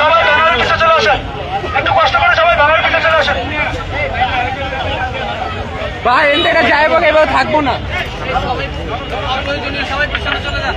সবাই ব্যানারের পিছনে চলে আসেন। একটু কষ্ট করে সবাই ব্যানারের পিছনে চলে আসেন। ভাই, এখান থেকে যাই বলে এবার থাকব না। সবাই পিছনে চলে যান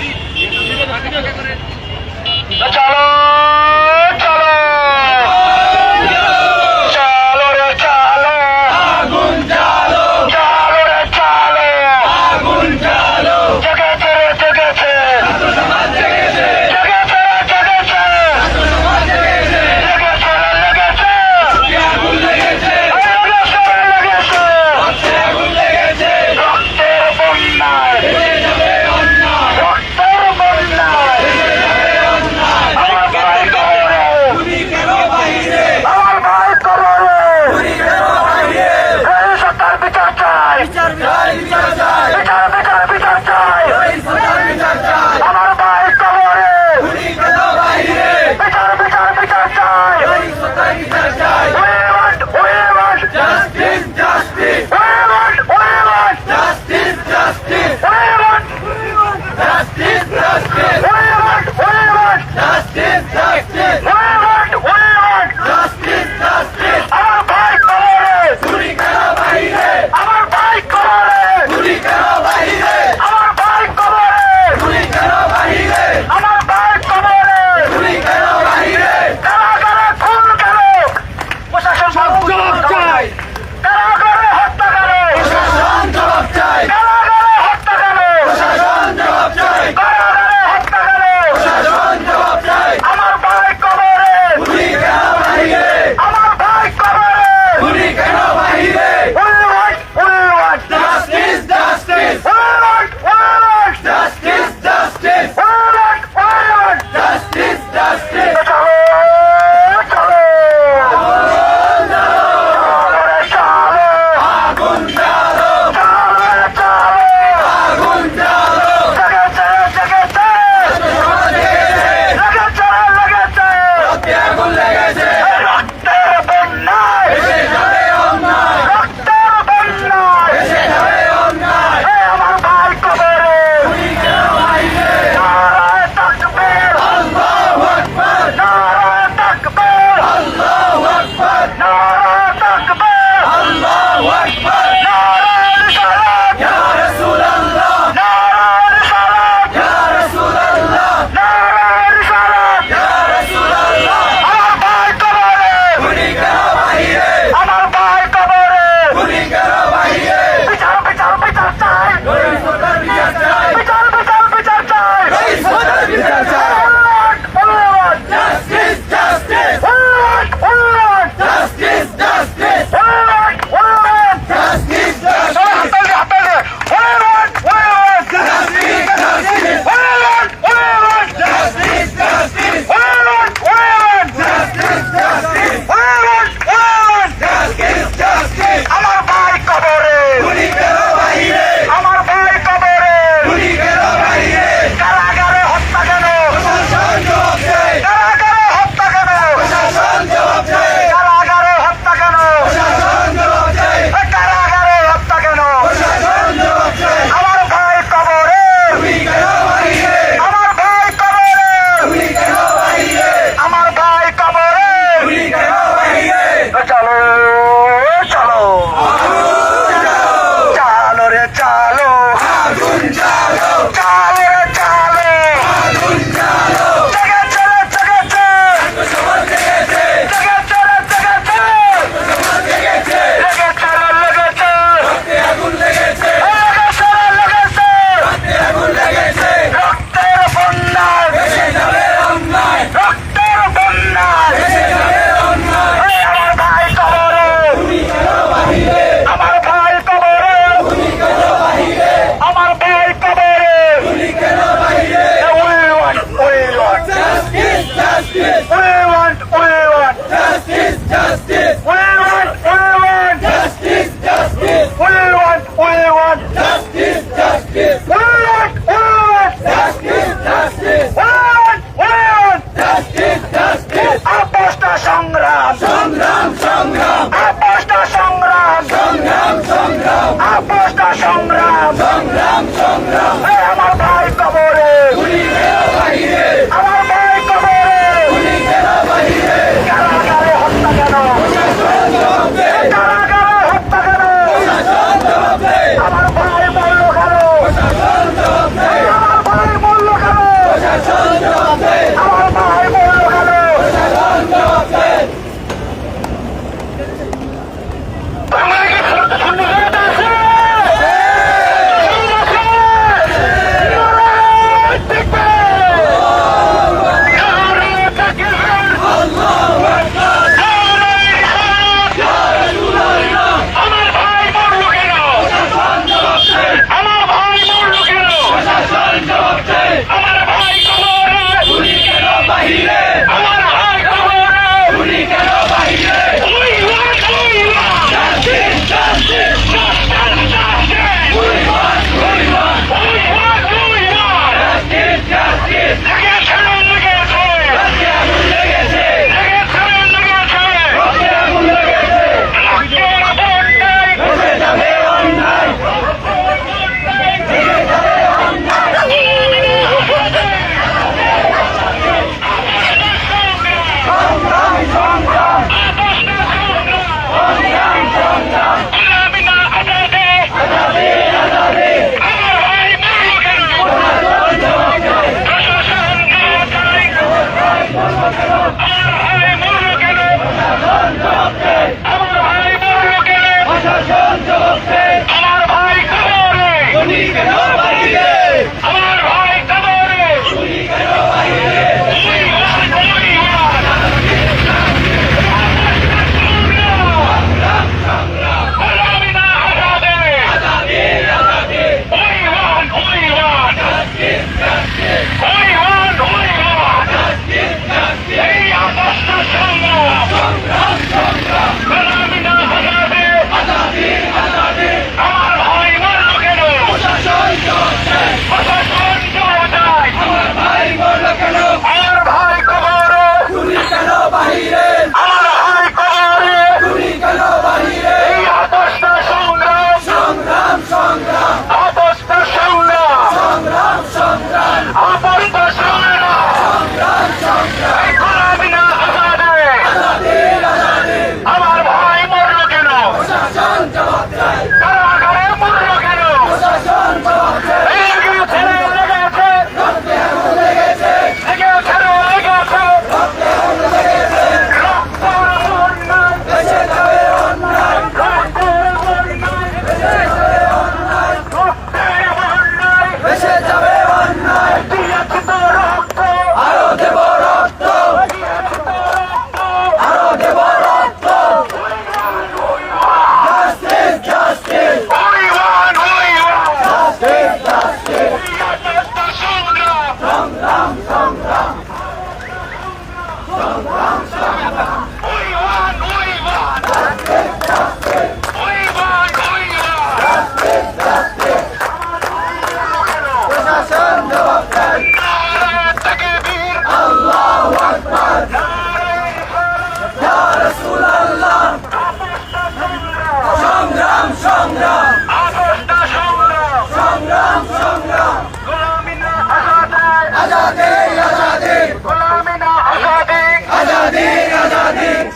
আজাদে গোলামিনা আজাদে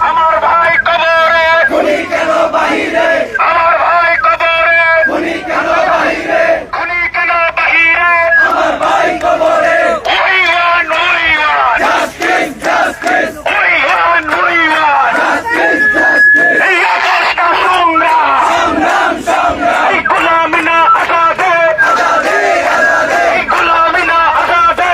আমার ভাই কবরে আমার ভাই কবরে খুনি কেন বাহিরে ওই ওয়ান ওই ওয়ান ওই ওয়ান ওই ওয়ান এই আপসটা সংগ্রাম এই গোলামিনা আজাদে এই গোলামিনা আজাদে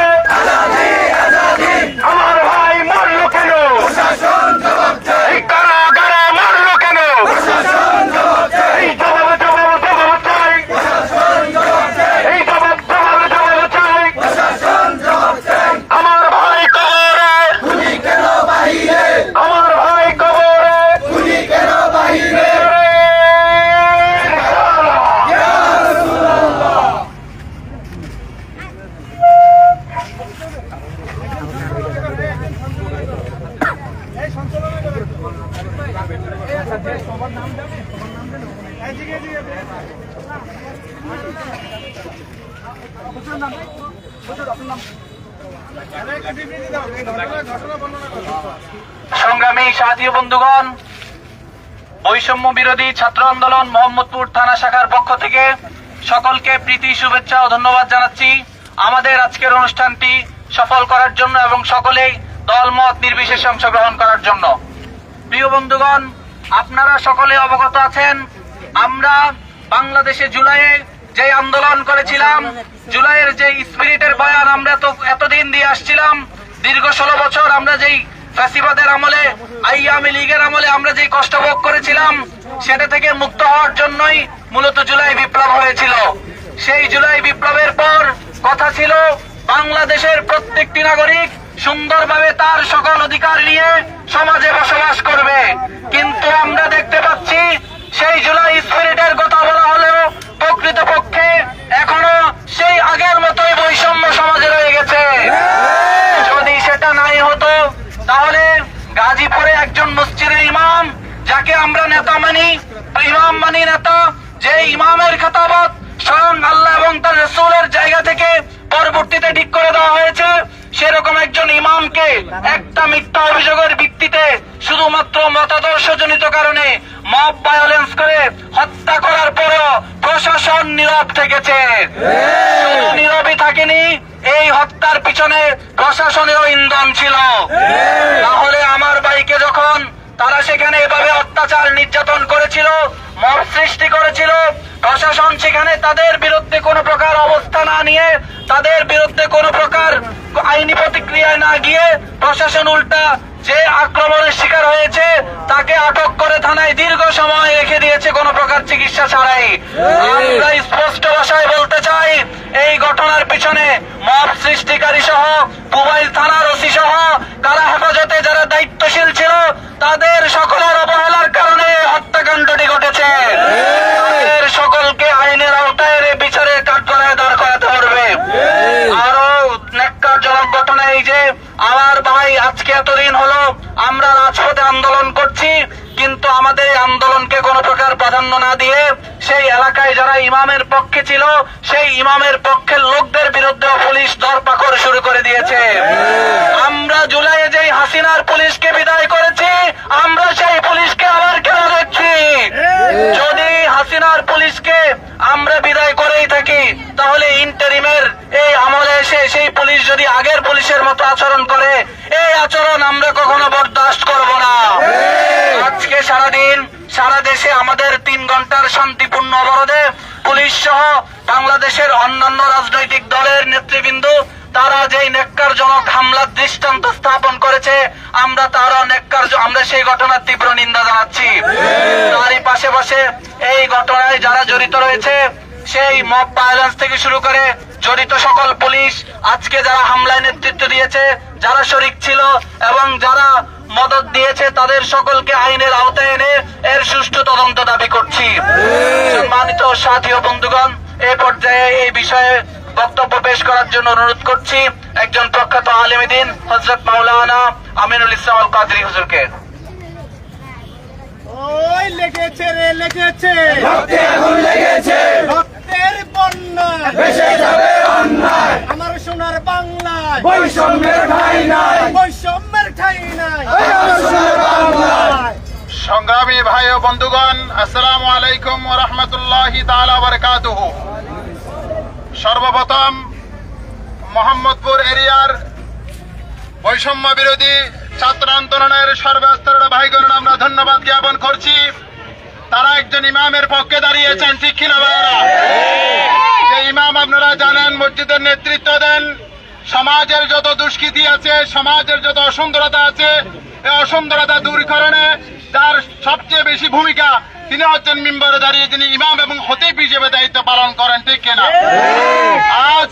সংগ্রামী সাথী বন্ধুগণ বৈষম্য বিরোধী ছাত্র আন্দোলন মোহাম্মদপুর থানা শাখার পক্ষ থেকে সকলকে প্রীতি, শুভেচ্ছা ও ধন্যবাদ জানাচ্ছি। আমাদের আজকের অনুষ্ঠানটি সফল করার জন্য এবং সকলেই দলমত নির্বিশেষে অংশগ্রহণ করার জন্য। প্রিয় বন্ধুগণ, আপনারা সকলে অবগত আছেন, আমরা বাংলাদেশে জুলাইয়ে যে আন্দোলন করেছিলাম, জুলাইয়ের যে স্পিরিটের বয়ান আমরা তো এতদিন দিয়ে আসছিলাম, দীর্ঘ ষোলো বছর আমরা যেই ফ্যাসিবাদের আমলে আইয়ামি লীগের আমলে আমরা যেই কষ্ট ভোগ করেছিলাম সেটা থেকে মুক্ত হওয়ার জন্যই মূলত জুলাই বিপ্লব হয়েছিল। সেই জুলাই বিপ্লবের পর কথা ছিল বাংলাদেশের প্রত্যেকটি নাগরিক সুন্দরভাবে তার সকল অধিকার নিয়ে সমাজে বসবাস করবে। কিন্তু আমরা দেখতে পাচ্ছি সেই জুলাই স্পিরিটের কথা বলা হলেও প্রকৃতপক্ষে এখনও সেই আগের মতোই বৈষম্য সমাজে রয়ে গেছে। যদি সেটা নাই হতো তাহলে গাজীপুরে একজন মসজিদের ইমাম, যাকে আমরা নেতা মানি ইমাম মানি নেতা, যে ইমামের খেতাবত স্বয়ং আল্লাহ এবং তার রসুলের জায়গা থেকে পরবর্তীতে ঠিক করে দেওয়া হয়েছে। সেরকম একজন ইমামকে একটা মিথ্যা অভিযোগের ভিত্তিতে শুধুমাত্র মতাদর্শজনিত কারণে মব ভায়োলেন্স করে হত্যা করার পরও প্রশাসন নীরব থেকেছে। নীরবই থাকেনি এই হত্যার পিছনে প্রশাসনেরও ইন্ধন ছিল। তাহলে আমার বাইকে যখন তারা সেখানে এভাবে অত্যাচার নির্যাতন করেছিল মত সৃষ্টি করেছিল। প্রশাসন সেখানে তাদের বিরুদ্ধে কোনো প্রকার অবস্থা না নিয়ে, তাদের বিরুদ্ধে কোনো প্রকার আইনি প্রতিক্রিয়ায় না গিয়ে প্রশাসন উল্টা যে আক্রমণের শিকার হয়েছে, তাকে আটক করে থানায় দীর্ঘ সময় রেখে দিয়েছে কোনো প্রকার চিকিৎসা ছাড়াই। আমরা স্পষ্ট ভাষায় বলতে চাই, এই ঘটনার পিছনে মব সৃষ্টিকারী সহ মোবাইল থানার ওসি সহ কারা হেফাজতে যারা দায়িত্বশীল ছিল, তাদের সকলের অবহেলার কারণে হত্যাকাণ্ডটি ঘটেছে। সকলকে আইনের প্রাধান্য না দিয়ে সেই এলাকায় যারা ইমামের পক্ষে ছিল, সেই ইমামের পক্ষের লোকদের বিরুদ্ধে পুলিশ ধরপাকড় শুরু করে দিয়েছে। আমরা জুলাইয়ে যেই হাসিনার পুলিশকে বিদায় করেছি, আমরা সেই পুলিশকে আবার কেন দেখছি। যদি হাসিনার পুলিশকে আমরা বিদায় করেই থাকি, তাহলে ইন্টারিমের এই আমলে এসে সেই পুলিশ যদি আগের পুলিশের মতো আচরণ করে, এই আচরণ আমরা কখনো বরদাস্ত করব না। আজকে সারাদিন সারা দেশে আমাদের তিন ঘণ্টার শান্তিপূর্ণ অবরোধে পুলিশ সহ বাংলাদেশের অন্যান্য রাজনৈতিক দলের নেতৃবৃন্দ, তারা যেই নেককারজনক হামলার দৃষ্টান্ত স্থাপন করেছে, আমরা তারা নেককার আমরা সেই ঘটনার তীব্র নিন্দা জানাচ্ছি। তারই পাশে পাশে এই ঘটনায় যারা জড়িত রয়েছে, সেই মব ভায়োলেন্স থেকে শুরু করে জড়িত সকল পুলিশ, আজকে যারা হামলায় নেতৃত্ব দিয়েছে, যারা শরিক ছিল এবং যারা মদত দিয়েছে তাদের সকলকে আইনের আওতায় এনে এর সুষ্ঠু তদন্ত দাবি করছি। সম্মানিত সাথী ও বন্ধুগণ এ পর্যায়ে এই বিষয়ে বক্তব্য পেশ করার জন্য অনুরোধ করছি একজন প্রখ্যাত আলিমিদিন হজরত মাওলানা আমিনুল ইসলাম আল কাদরি হুজুরকে। ওই লেগেছে রে লেগেছে। রক্তে আগুন লেগেছে। রক্তের বন্যা ভেসে যাবে অন্যায়। আমার সোনার বাংলায়। বৈষম্যের ঠাই নাই। সংগ্রামী ভাই ও বন্ধুগণ আসসালামু আলাইকুম ওয়া রাহমাতুল্লাহি তাআলা ওয়া সর্বপ্রথম মোহাম্মদপুর এরিয়ার বৈষম্য বিরোধী ছাত্র আন্দোলনের সর্বস্তরের ভাইগণের আমরা ধন্যবাদ জ্ঞাপন করছি। তারা একজন ইমামের পক্ষে দাঁড়িয়েছেন ঠিক কিনা যে ইমাম আপনারা জানেন মসজিদের নেতৃত্ব দেন। সমাজের যত দুষ্কৃতি আছে, সমাজের যত অসুন্দরতা আছে এই অসুন্দরতা দূরীকরণে যার সবচেয়ে বেশি ভূমিকা তিনি হচ্ছেন মিম্বরে দাঁড়িয়ে যিনি ইমাম এবং হতিব হিসেবে দায়িত্ব পালন করেন, ঠিক কিনা আজ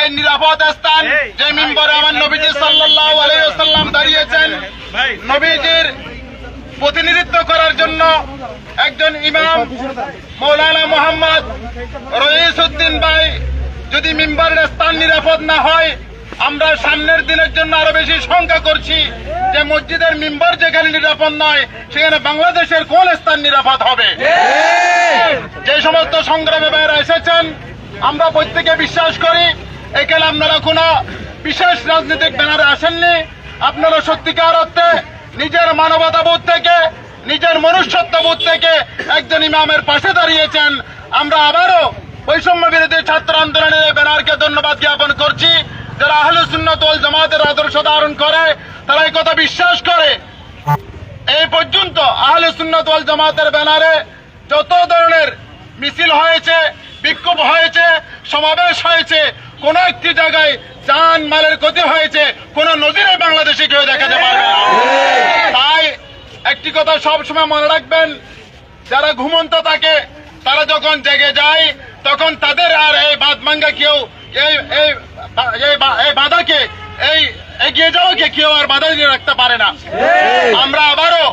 এই নিরাপদ স্থান যে মিম্বরে আমার নবীজি সাল্লাল্লাহু আলাইহি ওয়াসাল্লাম দাঁড়িয়েছেন, নবীজির প্রতিনিধিত্ব করার জন্য একজন ইমাম, মৌলানা মোহাম্মদ রইসুদ্দিন ভাই যদি মিম্বারের স্থান নিরাপদ না হয়, আমরা সামনের দিনের জন্য আরও বেশি শঙ্কা করছি যে মসজিদের মিম্বার যেখানে নিরাপদ নয়, সেখানে বাংলাদেশের কোন স্থান নিরাপদ হবে? যে সমস্ত সংগ্রামে বাইরে এসেছেন, আমরা প্রত্যেকে বিশ্বাস করি এখানে আপনারা কোনো বিশেষ রাজনৈতিক ব্যানারে আসেননি। আপনারা সত্যিকার অর্থে নিজের মানবতাবোধ থেকে, নিজের মনুষ্যত্ববোধ থেকে একজন ইমামের পাশে দাঁড়িয়েছেন। আমরা আবারও বৈষম্য বিরোধী ছাত্র আন্দোলনের এই ব্যানারকে ধন্যবাদ জ্ঞাপন করছি। যারা আহলে সুন্নাত ওয়াল জামাতের আদর্শ ধারণ করে তারা এই কথা বিশ্বাস করে। এই পর্যন্ত আহলে সুন্নাত ওয়াল জামাতের ব্যানারে যত ধরনের মিছিল হয়েছে বিক্ষোভ হয়েছে সমাবেশ হয়েছে কোন একটি জায়গায় যান মালের ক্ষতি হয়েছে কোন নদীরে বাংলাদেশে কেউ দেখাতে পারবে না। তাই একটি কথা সবসময় মনে রাখবেন যারা ঘুমন্ত থাকে তারা যখন জেগে যায় তখন তাদের আর এই বাদ মাঙ্গা কেউ এই এই এই এই বাধাকে এই এগিয়ে যাওয়াকে কেউ আর বাধা দিয়ে রাখতে পারে না। আমরা আবারও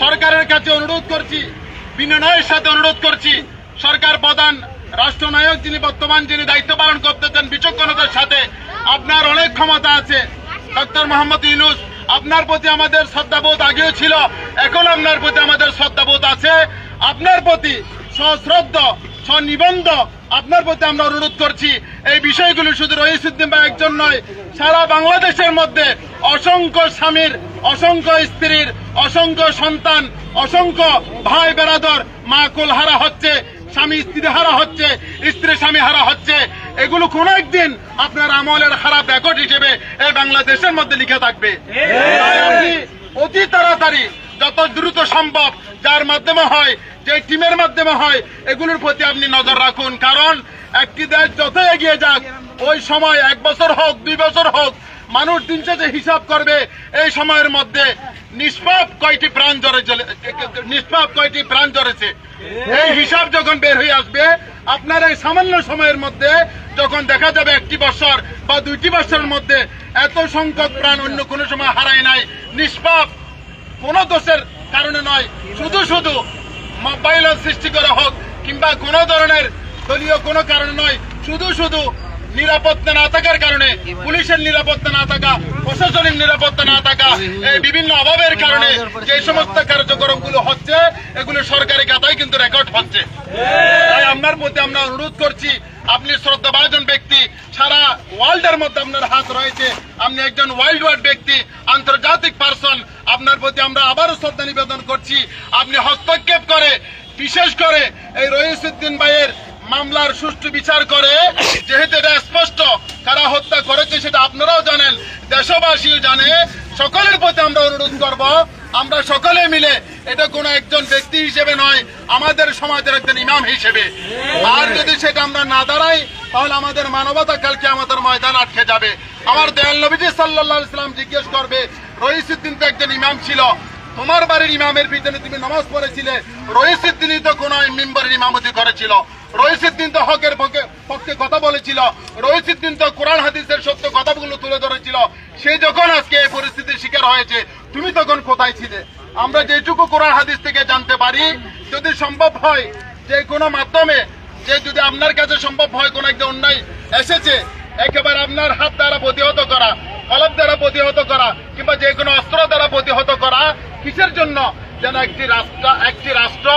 সরকারের কাছে অনুরোধ করছি বিনয়ের সাথে অনুরোধ করছি সরকার প্রধান রাষ্ট্রনায়ক যিনি বর্তমান যিনি দায়িত্ব পালন করতেছেন বিচক্ষণতার সাথে আপনার অনেক ক্ষমতা আছে ডক্টর মোহাম্মদ ইউনুস আপনার প্রতি আমাদের শ্রদ্ধাবোধ আগেও ছিল এখন আপনার প্রতি আমাদের শ্রদ্ধাবোধ আছে। আপনার প্রতি সশ্রদ্ধ স্বনিবন্ধ আপনার প্রতি আমরা অনুরোধ করছি। এই বিষয়গুলো শুধু রহিসুদ্দিন বা একজন নয় সারা বাংলাদেশের মধ্যে অসংখ্য স্বামীর অসংখ্য স্ত্রীর অসংখ্য সন্তান অসংখ্য ভাই বেরাদর মা কুল হারা হচ্ছে স্বামী স্ত্রী হারা হচ্ছে স্ত্রী স্বামী হারা হচ্ছে। এগুলো কোন একদিন আপনার আমলের খারাপ রেকর্ড হিসেবে এই বাংলাদেশের মধ্যে লিখে থাকবে। অতি তাড়াতাড়ি যত দ্রুত সম্ভব, যার মাধ্যমে হয়, যে টিমের মাধ্যমে হয়, এগুলোর প্রতি আপনি নজর রাখুন। কারণ একটি দেশ যত এগিয়ে যাক, ওই সময় এক বছর হোক, দুই বছর হোক, মানুষ দিন শেষে হিসাব করবে, এই সময়ের মধ্যে নিষ্পাপ কয়টি প্রাণ জড়ে চলে নিষ্পাপ কয়টি প্রাণ জড়েছে এই হিসাব যখন বের হয়ে আসবে, আপনার এই সামান্য সময়ের মধ্যে যখন দেখা যাবে একটি বছর বা দুইটি বছরের মধ্যে এত সংখ্যক প্রাণ অন্য কোনো সময় হারায় নাই, নিষ্পাপ কোন দোষের কারণে নয়। শুধু শুধু মোবাইল সৃষ্টি করা হোক কিংবা কোন ধরনের দলীয় কোনো কারণে নয়, শুধু শুধু নিরাপত্তা না থাকার কারণে, পুলিশের নিরাপত্তা না থাকা, প্রশাসনিক নিরাপত্তা না থাকা, এই বিভিন্ন অভাবের কারণে যে সমস্ত কার্যক্রমগুলো হচ্ছে, এগুলো সরকারি খাতায় কিন্তু রেকর্ড হচ্ছে তাই আপনার প্রতি আমরা অনুরোধ করছি, আপনি শ্রদ্ধাভাজন ব্যক্তি সারা ওয়ার্ল্ডের মধ্যে আপনার হাত রয়েছে। আপনি একজন ওয়ার্ল্ড ওয়াইড ব্যক্তি, আন্তর্জাতিক পার্সন, আপনার প্রতি আমরা আবারও শ্রদ্ধা নিবেদন করছি। আপনি হস্তক্ষেপ করে, বিশেষ করে এই রহিসুদ্দিন ভাইয়ের মামলার সুষ্ঠু বিচার করে, যেহেতু এটা স্পষ্ট কারা হত্যা করেছে সেটা আপনারাও জানেন, দেশবাসীও জানে, সকলের প্রতি আমরা অনুরোধ করব আমরা সকলে মিলে, এটা কোনো একজন ব্যক্তি হিসেবে নয়, আমাদের সমাজের একজন ইমাম হিসেবে। আর যদি সেটা আমরা না দাঁড়াই, তাহলে আমাদের মানবতা কালকে আমাদের ময়দান আটকে যাবে। আমার দয়াল নবীজি সাল্লাহ ইসলাম জিজ্ঞেস করবে রহিসুদ্দিন তো একজন ইমাম ছিল, তোমার বাড়ির ইমামের পিছনে তুমি নামাজ পড়েছিলে রহিসুদ্দিনই তো কোন মেম্বারের ইমামতি করেছিল। রহিসুদ্দিন তো হকের পক্ষে পক্ষে কথা বলেছিল রহিসুদ্দিন তো কোরআন, হাদিসের সত্য কথাগুলো তুলে ধরেছিল। সে যখন আজকে এই পরিস্থিতির শিকার হয়েছে তুমি তখন কোথায় ছিলে? আমরা যেটুকু কোরআন হাদিস থেকে জানতে পারি, যদি সম্ভব হয় যে কোনো মাধ্যমে, যে যদি আপনার কাছে সম্ভব হয় কোন একটা অন্যায় এসেছে, একেবারে আপনার হাত দ্বারা প্রতিহত করা কলম দ্বারা প্রতিহত করা, কিংবা যে কোনো অস্ত্র দ্বারা প্রতিহত করা, কিসের জন্য যেন একটি রাষ্ট্র একটি রাষ্ট্র,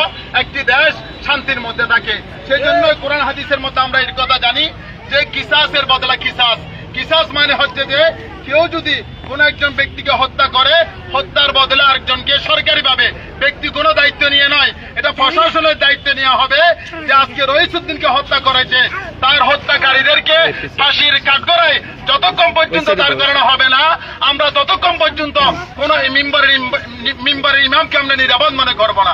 একটি দেশ শান্তির মধ্যে থাকে? সেই জন্য কোরআন হাদিসের মধ্যে আমরা এই কথা জানি যে কিসাসের বদলা কিসাস। কিসাস মানে হচ্ছে যে কেউ যদি কোন একজন ব্যক্তিকে হত্যা করে হত্যার বদলে আরেকজনকে সরকারিভাবে। ব্যক্তি কোনো দায়িত্ব নিয়ে নয়। এটা প্রশাসনের দায়িত্ব নেওয়া হবে যে আজকে রহিসুদ্দিনকে হত্যা করেছে। তার হত্যাকারীদেরকে ফাঁসির কাঠগড়ায় যতক্ষণ পর্যন্ত দাঁড় করানো হবে না আমরা ততক্ষণ পর্যন্ত কোন মেম্বারের মেম্বারের ইমামকে আমরা নিরাপদ মনে করব না।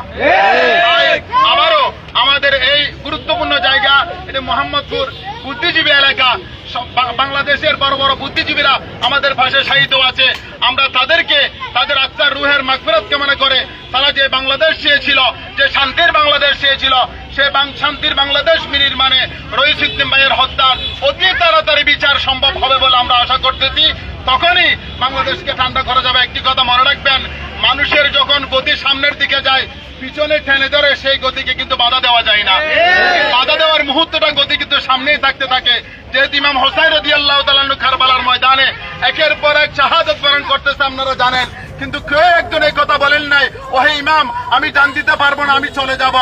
আবারও আমাদের এই গুরুত্বপূর্ণ জায়গা এটা মোহাম্মদপুর বুদ্ধিজীবী এলাকা। বাংলাদেশের বড় বড় বুদ্ধিজীবীরা আমাদের ভাষায় সাহিত্য আছে। আমরা তাদেরকে, তাদের আত্মার রুহের মাগফিরাত কামনা করে তারা যে বাংলাদেশ চেয়েছিল, যে শান্তির বাংলাদেশ চেয়েছিল সে শান্তির বাংলাদেশ নির্মাণে রহিসুদ্দিন ভাইয়ের হত্যার অতি তাড়াতাড়ি বিচার সম্ভব হবে বলে আমরা আশা করতেছি। তখনই বাংলাদেশকে ঠান্ডা করা যাবে। একটি কথা মনে রাখবেন মানুষের যখন গতি সামনের দিকে যায় পিছনে ঠেলে ধরে সেই গতিকে কিন্তু বাধা দেওয়া যায় না। বাধা দেওয়ার মুহূর্তটা গতি কিন্তু সামনেই থাকতে থাকে। যেহেতু ইমাম হোসাই রদি আল্লাহ তালু খারবালার ময়দানে একের পর এক শাহাদত বরণ করতেছে আপনারা জানেন কিন্তু কেউ একজন এই কথা বলেন নাই, ওহে ইমাম, আমি জান দিতে পারব না, আমি চলে যাব।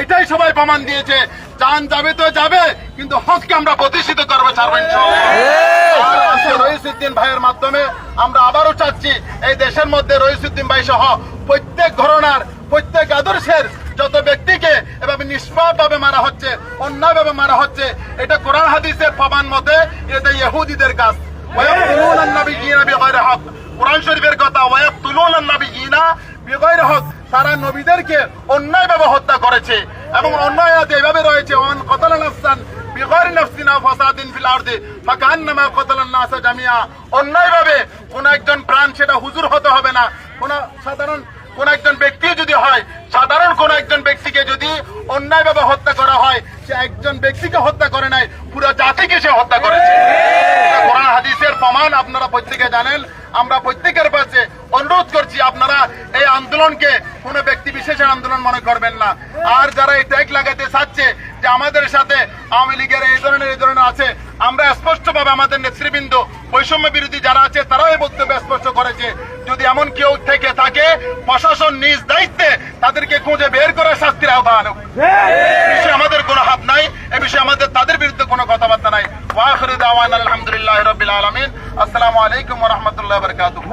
এটাই সবাই প্রমাণ দিয়েছে। জান যাবে তো যাবে, কিন্তু হককে আমরা প্রতিষ্ঠিত করব রহিসুদ্দিন ভাইয়ের মাধ্যমে আমরা আবারও চাচ্ছি, এই দেশের মধ্যে রহিসুদ্দিন ভাই সহ প্রত্যেক ঘরনার, প্রত্যেক আদর্শের যত ব্যক্তিকে এভাবে নিষ্পাপ ভাবে মারা হচ্ছে অন্যায় ভাবে মারা হচ্ছে, এটা কোরআন হাদিসের প্রমাণ মতে এটা ইহুদিদের কাজ। কোরআন শরীফের কথা ওয়ায়াকুলুন আন-নাবিয়্যিনা বিগাইরি হক, তারা নবীদেরকে অন্যায়ভাবে হত্যা করেছে এবং অন্যায় আয়াতে এভাবে রয়েছে ওয়ান কতালা নাফসান বিগৈর নাফসিন ফাসাদিন ফিল আরদি ফাকান্নামা কতালান নাসা জামিয়া অন্যায়ভাবে কোন একজন প্রাণ সেটা হুজুর হতে হবে না। কোন সাধারণ, কোন একজন ব্যক্তি যদি হয়, সাধারণ কোন একজন ব্যক্তিকে যদি অন্যায়ভাবে হত্যা করা হয় সে একজন ব্যক্তিকে হত্যা করে নাই পুরো জাতিকে সে হত্যা করেছে। কোরআন হাদিসের প্রমাণ আপনারা প্রত্যেকে জানেন। আমরা প্রত্যেকের কাছে অনুরোধ করছি আপনারা এই আন্দোলনকে কোনো ব্যক্তি বিশেষের আন্দোলন মনে করবেন না। আর যারা এই ট্যাগ লাগাতে চাচ্ছে যে আমাদের সাথে আওয়ামী লীগের এই ধরনের এই ধরনের আছে আমরা স্পষ্টভাবে আমাদের নেতৃবৃন্দ বৈষম্য বিরোধী যারা আছে তারাও এই বক্তব্য স্পষ্ট করেছে। যদি এমন কেউ থেকে থাকে প্রশাসন নিজ দায়িত্বে তাদেরকে খুঁজে বের করে শাস্তির আহ্বান। বিষয়ে আমাদের ওয়াখির দাওয়ান আলহামদুলিল্লাহ রাব্বিল আলামিন আসসালামু আলাইকুম রাহমাতুল্লাহি ওয়া বারাকাতুহু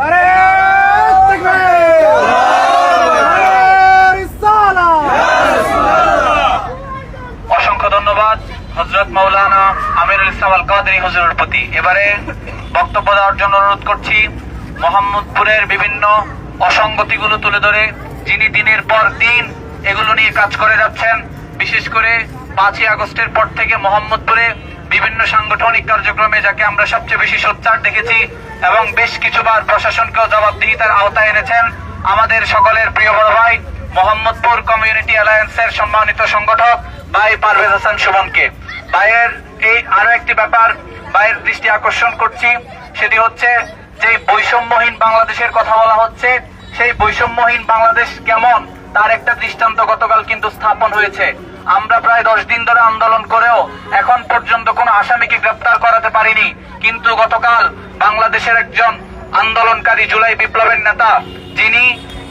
অসংখ্য ধন্যবাদ হজরত মৌলানা আমিরুল ইসলাম আল কাদের হুজুরের প্রতি। এবারে বক্তব্য দেওয়ার জন্য অনুরোধ করছি, মোহাম্মদপুরের বিভিন্ন অসঙ্গতিগুলো তুলে ধরে, যিনি দিনের পর দিন এগুলো নিয়ে কাজ করে যাচ্ছেন, বিশেষ করে পাঁচই আগস্টের পর থেকে মোহাম্মদপুরে বিভিন্ন সাংগঠনিক কার্যক্রমে যাকে আমরা সবচেয়ে বেশি সোচ্চার দেখেছি এবং বেশ কিছুবার প্রশাসনকেও জবাবদিহিতার আওতায় এনেছেন আমাদের সকলের প্রিয় বড় ভাই, মোহাম্মদপুর কমিউনিটি অ্যালায়েন্সের সম্মানিত সংগঠক ভাই পারভেজ হাসান সুমনকে। ভাইয়ের এই আরও একটি ব্যাপার, ভাইয়ের দৃষ্টি আকর্ষণ করছি, সেটি হচ্ছে যে বৈষম্যহীন বাংলাদেশের কথা বলা হচ্ছে, সেই বৈষম্যহীন বাংলাদেশ কেমন তার একটা দৃষ্টান্ত গতকাল কিন্তু স্থাপন হয়েছে। আমরা প্রায় দশ দিন ধরে আন্দোলন করেও এখন পর্যন্ত কোনো আসামিকে গ্রেপ্তার করাতে পারিনি। কিন্তু গতকাল বাংলাদেশের একজন আন্দোলনকারী জুলাই বিপ্লবের নেতা, যিনি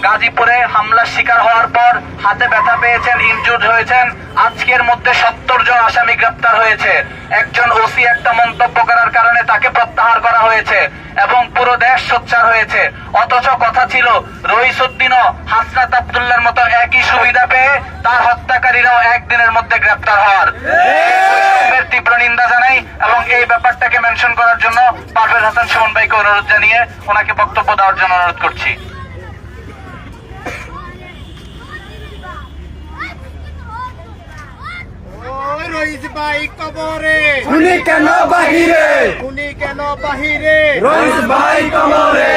গাজীপুরে হামলার শিকার হওয়ার পর হাতে ব্যথা পেয়েছেন ইনজুর্ড হয়েছেন। আজকের মধ্যে সত্তর জন আসামি গ্রেপ্তার হয়েছে। একজন ওসি একটা মন্তব্য করার কারণে তাকে প্রত্যাহার করা হয়েছে এবং পুরো দেশ সোচ্চার হয়েছে। অথচ কথা ছিল রইসুদ্দিনও হাসনাত আবদুল্লার মতো একই সুবিধা পেয়ে তার হত্যাকারীরাও একদিনের মধ্যে গ্রেপ্তার হওয়ার। তীব্র নিন্দা জানাই এবং এই ব্যাপারটাকে মেনশন করার জন্য পারভেজ হাসান সুমন ভাইকে অনুরোধ জানিয়ে ওনাকে বক্তব্য দেওয়ার জন্য অনুরোধ করছি। ভাই কবরে। উনি কেন বাহিরে? উনি কেন বাহিরে? রইস ভাই কবরে।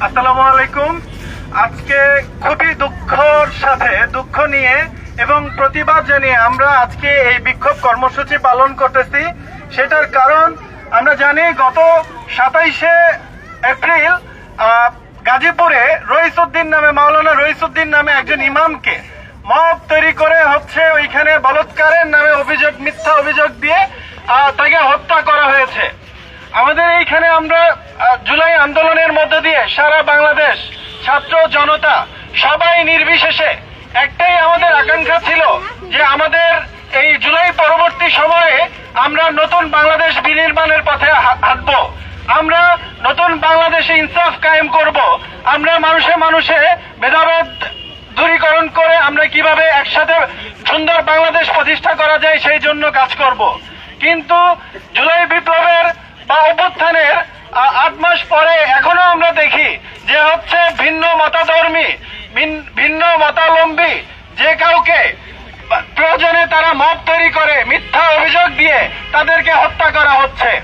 আসসালামু আলাইকুম। আজকে খুবই দুঃখর সাথে দুঃখ নিয়ে এবং প্রতিবাদ জানিয়ে আমরা আজকে এই বিক্ষোভ কর্মসূচি পালন করতেছি। সেটার কারণ আমরা জানি গত সাতাইশে এপ্রিল আহ, গাজীপুরে রইসুদ্দিন নামে, মাওলানা রইসুদ্দিন নামে একজন ইমামকে মব তৈরি করে হচ্ছে ওইখানে বলৎকারের নামে অভিযোগ, মিথ্যা অভিযোগ দিয়ে তাকে হত্যা করা হয়েছে। আমাদের এইখানে আমরা জুলাই আন্দোলনের মধ্য দিয়ে সারা বাংলাদেশ, ছাত্র জনতা, সবাই নির্বিশেষে একটাই আমাদের আকাঙ্ক্ষা ছিল যে আমাদের এই জুলাই পরবর্তী সময়ে আমরা নতুন বাংলাদেশ বিনির্মাণের পথে হাঁটবো। আমরা নতুন বাংলাদেশে ইনসাফ কায়েম করব। আমরা মানুষে মানুষে ভেদাভেদ দূরীকরণ করে আমরা কীভাবে একসাথে সুন্দর বাংলাদেশ প্রতিষ্ঠা করা যায় সেই জন্য কাজ করব। কিন্তু জুলাই বিপ্লবের বা অভ্যুত্থানের আট মাস পরে এখনও আমরা দেখি যে হচ্ছে ভিন্ন মতাধর্মী, ভিন- ভিন্ন মতাবলম্বী যে কাউকে প্রয়োজনে তারা মত তৈরি করে, মিথ্যা অভিযোগ দিয়ে তাদেরকে হত্যা করা হচ্ছে।